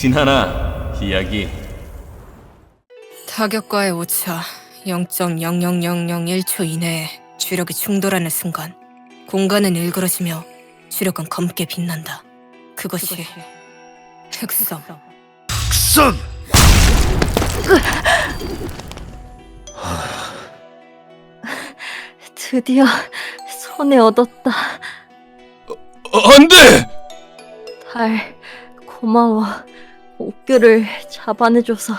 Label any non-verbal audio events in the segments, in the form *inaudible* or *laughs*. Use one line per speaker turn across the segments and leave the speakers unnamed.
진하나 이야기
타격과의 오차 0.00001초 이내에 주력이 충돌하는 순간 공간은 일그러지며 주력은 검게 빛난다. 그것이 흑성.
선!
드디어 손에 얻었다.
안 돼
달, 고마워. 옥규를 잡아내줘서.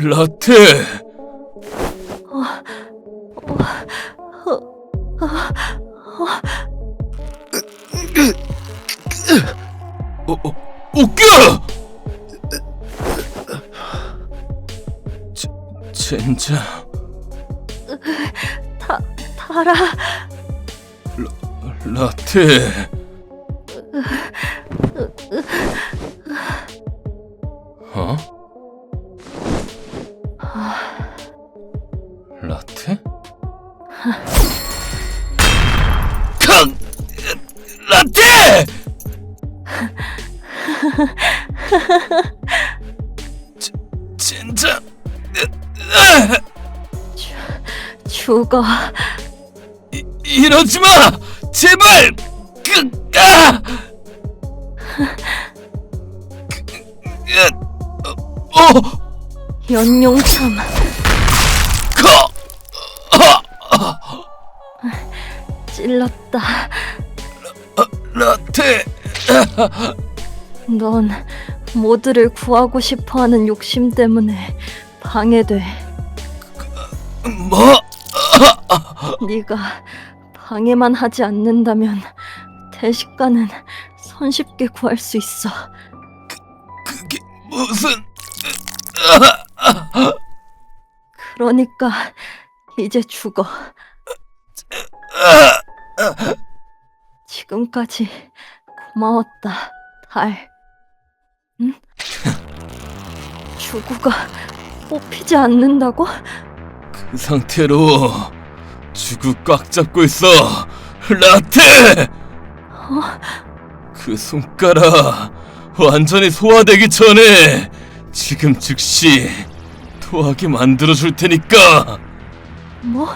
라테 어, 어, 웃겨! 젠장
타라,
라테 어? 라테? 강! 라테!
죽어.
이, 이러지 마! 제발! 그, 아! 그, 그, 어, 어,
연용참.
거!
찔렀다.
라테!
넌 모두를 구하고 싶어하는 욕심 때문에 방해돼.
뭐?
네가 방해만 하지 않는다면 대식가는 손쉽게 구할 수 있어.
그게 무슨...
그러니까 이제 죽어. 지금까지 고마웠다, 달. 응? *laughs* 주구가 뽑히지 않는다고?
그 상태로 주구 꽉 잡고 있어 라테! 그 손가락 완전히 소화되기 전에 지금 즉시 토하게 만들어 줄 테니까
뭐?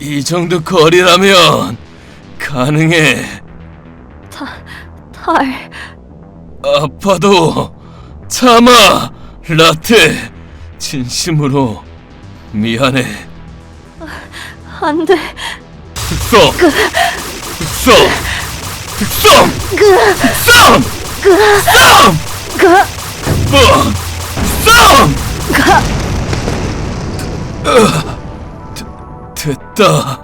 이- 이 정도 거리라면 가능해
다, 달.
아파도 참아 라테 진심으로 미안해.
안 돼.
흑성! 흑성! 흑성! 흑성! 흑성!
가,
뭐? 흑성!
가.
됐다.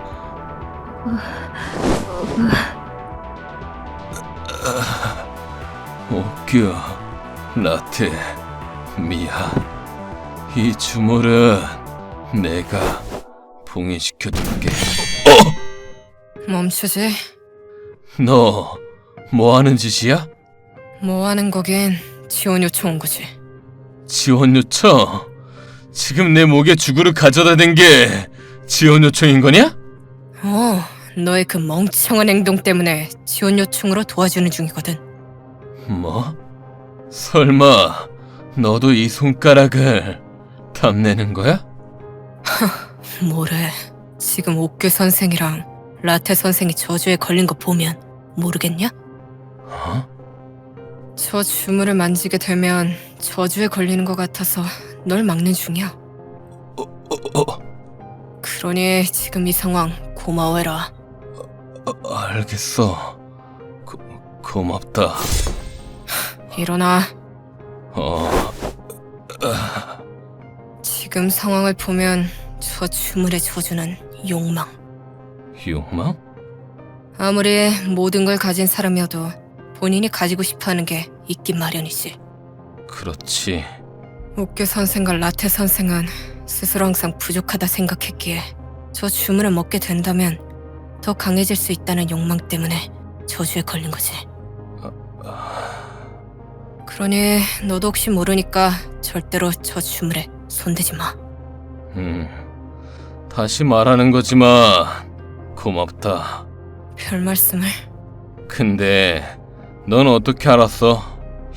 옥규 라테. 미안. 이 주물은 내가 봉인시켜줄게
멈추지.
너 뭐 하는 짓이야?
뭐 하는 거긴 지원 요청 온 거지.
지원 요청 지금 내 목에 주구를 가져다 댄 게 지원 요청인 거냐?
어, 너의 그 멍청한 행동 때문에 지원 요청으로 도와주는 중이거든.
뭐? 설마 너도 이 손가락을 탐내는 거야? *laughs*
뭐래. 지금 옥규 선생이랑 라테 선생이 저주에 걸린 거 보면 모르겠냐?
어?
저 주물을 만지게 되면 저주에 걸리는 것 같아서 널 막는 중이야.
어, 어,
그러니 지금 이 상황 고마워해라.
어, 알겠어. 고, 고맙다.
일어나.
어,
지금 상황을 보면 저 주물의 저주는 욕망.
욕망?
아무리 모든 걸 가진 사람이어도 본인이 가지고 싶어하는 게 있긴 마련이지.
그렇지.
옥규 선생과 라테 선생은 스스로 항상 부족하다 생각했기에 저 주문을 먹게 된다면 더 강해질 수 있다는 욕망 때문에 저주에 걸린 거지. 그러니 너도 혹시 모르니까 절대로 저 주물에 손대지 마.
음, 다시 말하는 거지만 고맙다.
별 말씀을.
근데 넌 어떻게 알았어?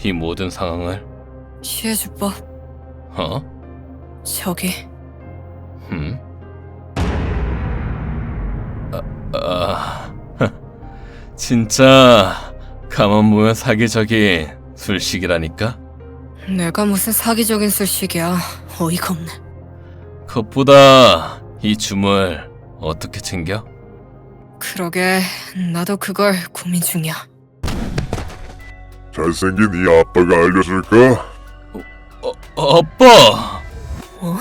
이 모든 상황을?
취해주법.
어?
저기.
음? 아, 아, *laughs* 진짜 가만 보면 사기적인 술식이라니까?
내가 무슨 사기적인 술식이야. 어이가 없네.
그것보다 이 줌을 어떻게 챙겨?
그러게, 나도 그걸 고민 중이야.
잘생긴 이 아빠가 알려줄까?
어, 아빠!
어?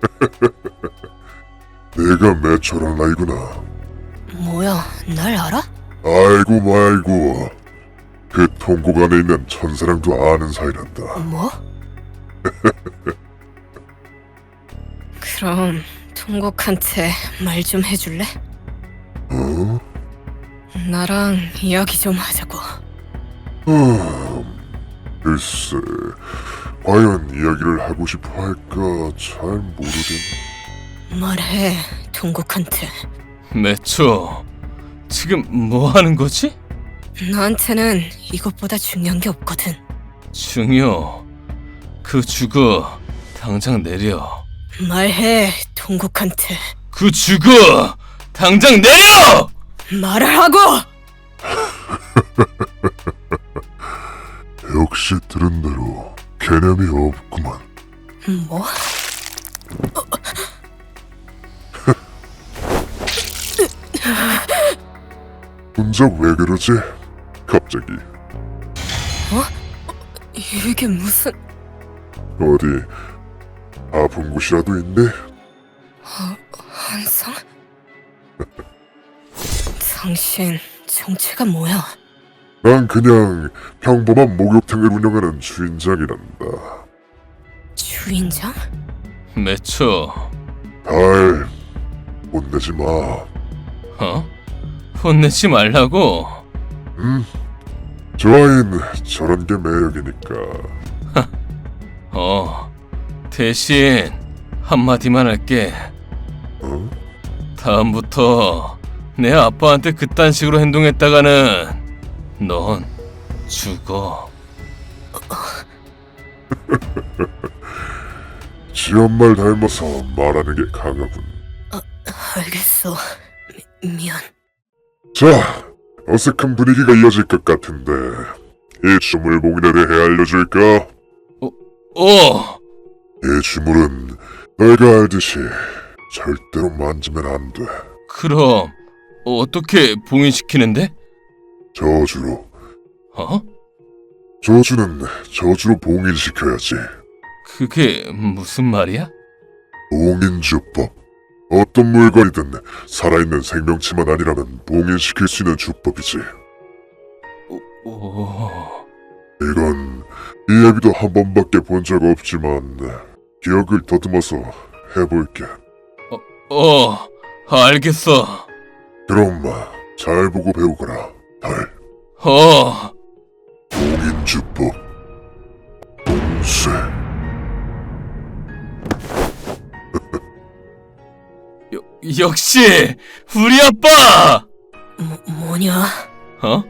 *laughs*
내가 매초란 아이구나.
뭐야, 날 알아?
아이고 말고. 그 통곡 안에 있는 천사랑도 아는 사이란다.
뭐? *laughs* 그럼 통곡한테 말 좀 해줄래?
어?
나랑 이야기 좀 하자고.
음, 글쎄, 과연 이야기를 하고 싶어 할까 잘 모르겠네.
말해, 통곡한테.
매초, 지금 뭐 하는 거지?
나한테는 이것보다 중요한 게 없거든.
중요. 그 죽어 당장 내려.
말해, 통곡한테.
그 죽어 당장 내려!
말을 하고! *laughs*
역시 들은 대로 개념이 없구만.
뭐?
혼자 왜 그러지? 갑자기
이게 무슨...
어디 아픈 곳이라도 있네?
한성? 당신 정체가 뭐야?
난 그냥 평범한 목욕탕을 운영하는 주인장이란다.
주인장?
매초,
달 혼내지 마.
어? 혼내지 말라고?
음, 좋아인 저런 게 매력이니까. *laughs*
어, 대신 한마디만 할게.
어?
다음부터 내 아빠한테 그딴 식으로 행동했다가는 넌 죽어.
지 엄마를 닮아서 말하는 게 강하군.
알겠어. 미, 미안.
자, 어색한 분위기가 이어질 것 같은데 이 주물 봉인에 대해 알려줄까?
어,
이 주물은 너희가 알듯이 절대로 만지면 안 돼.
그럼 어떻게 봉인시키는데?
저주로.
어?
저주는 저주로 봉인시켜야지.
그게 무슨 말이야?
봉인주법. 어떤 물건이든 살아있는 생명체만 아니라면 봉인시킬 수 있는 주법이지.
오,
이건 이 얘기도 한 번밖에 본 적 없지만 기억을 더듬어서 해볼게.
어, 알겠어.
그럼 잘 보고 배우거라. 달.
어,
봉인주법. 봉쇄.
여, 역시 우리 아빠!
뭐, 뭐냐?
어?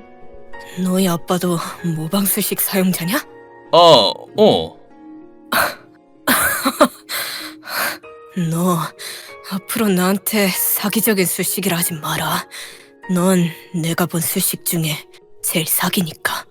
너희 아빠도 모방술식 사용자냐?
어, 어. *laughs*
너 앞으로 나한테 사기적인 술식이라 하지 마라. 넌 내가 본 술식 중에 제일 사기니까.